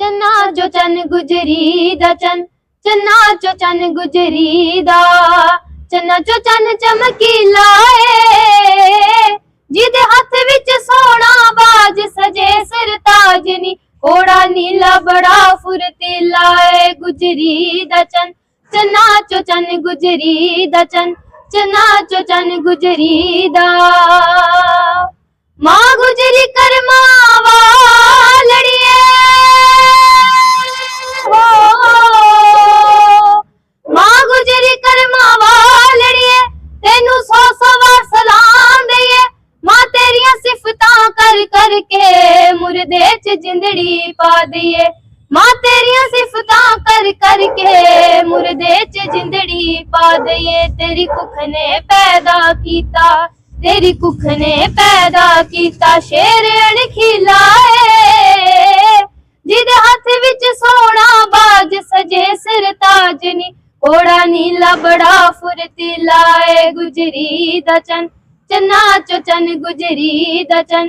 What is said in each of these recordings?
ਚੰਨਾ ਜੋ ਚੰਨ ਗੁਜਰੀ ਦਾ ਚੰਨ, ਚੰਨਾ ਚੋ ਚੰਨ ਗੁਜਰੀ ਦਾ ਚੰਨਾ ਚੋ ਚੰਨ ਚਮਕੀਲਾ ਏ ਜਿਹਦੇ ਹੱਥ ਵਿੱਚ ਸੋਨਾ ਬਾਜ ਸਜੇ ਸਿਰ ਨੀ ਕੋੜਾ ਨੀਲਾ ਬੜਾ ਫੁਰਤੀਲਾ ਏ ਗੁਜਰੀ ਦਾ ਚੰਨ, ਚੰਨਾ ਚੋ ਚੰਨ ਗੁਜਰੀ ਦਾ ਚੰਨ, ਚੰਨਾ ਚੋ ਚੰਨ ਗੁਜਰੀ ਦਾ ਮਾਂ ਗੁਜਰੀ ਕਰਮਾ ਕਰਕੇ ਮੁਰਦੇ ਚ ਜਿੰਦੜੀ ਪਾ ਦਈਏ। ਮਾਂ ਤੇਰੀਆਂ ਸਿਫਤਾਂ ਕਰ ਕਰਕੇ ਮੁਰਦੇ ਚ ਜਿੰਦੜੀ ਪਾ ਦਈਏ। ਤੇਰੀ ਕੁੱਖ ਨੇ ਪੈਦਾ ਕੀਤਾ, ਤੇਰੀ ਕੁੱਖ ਨੇ ਪੈਦਾ ਕੀਤਾ। ਸ਼ੇਰ ਅਣਖੀਲਾ ਏ, ਜਿਹਦੇ ਹੱਥ ਵਿੱਚ ਸੋਨਾ ਬਾਜ ਸਜੇ ਸਿਰ ਤਾਜ ਨੀ ਕੋੜਾ ਨੀਲਾ, ਬੜਾ ਫੁਰਤੀਲਾ ਏ, ਗੁਜਰੀ ਦਾ ਚੰਨ, ਚੰਨਾ ਚੋ ਚੰਨ ਗੁਜਰੀ ਦਾ ਚੰਨ।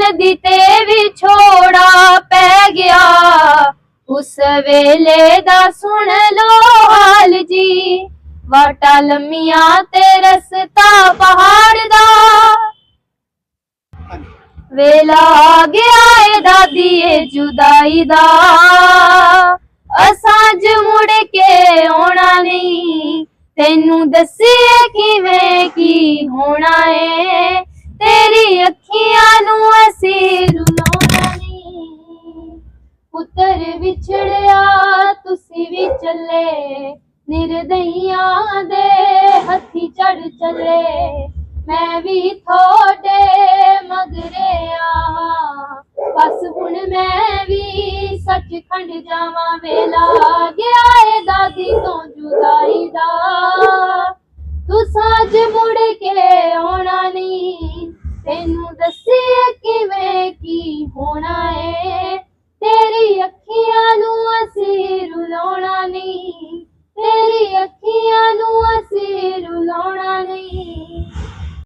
ਦੀ ਤੇ ਵੀ ਛੋੜਾ ਪੈ ਗਿਆ। ਉਸ ਵੇਲੇ ਦਾ ਸੁਣ ਲੋ ਹਾਲ ਜੀ। ਵਾਟਾ ਲੰਮੀਆਂ ਤੇ ਰਸਤਾ ਪਹਾੜ ਦਾ। ਵੇਲਾ ਆ ਗਿਆ ਏ ਦਾਦੀ ਏ ਜੁਦਾਈ ਦਾ। ਅਸਾਂਜ ਮੁੜ ਕੇ ਆਉਣਾ ਨਹੀਂ। ਤੈਨੂੰ ਦੱਸੀਏ ਕਿਵੇਂ ਕੀ ਹੋਣਾ ਏ। ਤੇਰੀ ਵਿਛੜਿਆ, ਤੁਸੀਂ ਵੀ ਚੱਲੇ। ਨਿਰਦਈਆਂ ਦੇ ਹੱਥੀ ਚੜ ਚੱਲੇ। ਮੈਂ ਵੀ ਥੋੜੇ ਮਗਰੇ ਆ ਬਸ ਹੁਣ ਮੈਂ ਵੀ ਸੱਚਖੰਡ ਜਾਵਾਂ। ਵੇਲਾ ਗਿਆ ਏ ਦਾਦੀ ਤੋਂ ਜੁਦਾਈ ਦਾ। ਤੂੰ ਸਾਜ ਮੁੜ ਕੇ ਆਉਣਾ ਨਹੀਂ। ਤੈਨੂੰ ਦੱਸਿਆ ਕਿਵੇਂ ਕੀ ਹੋਣਾ ਏ। Aniano a ser o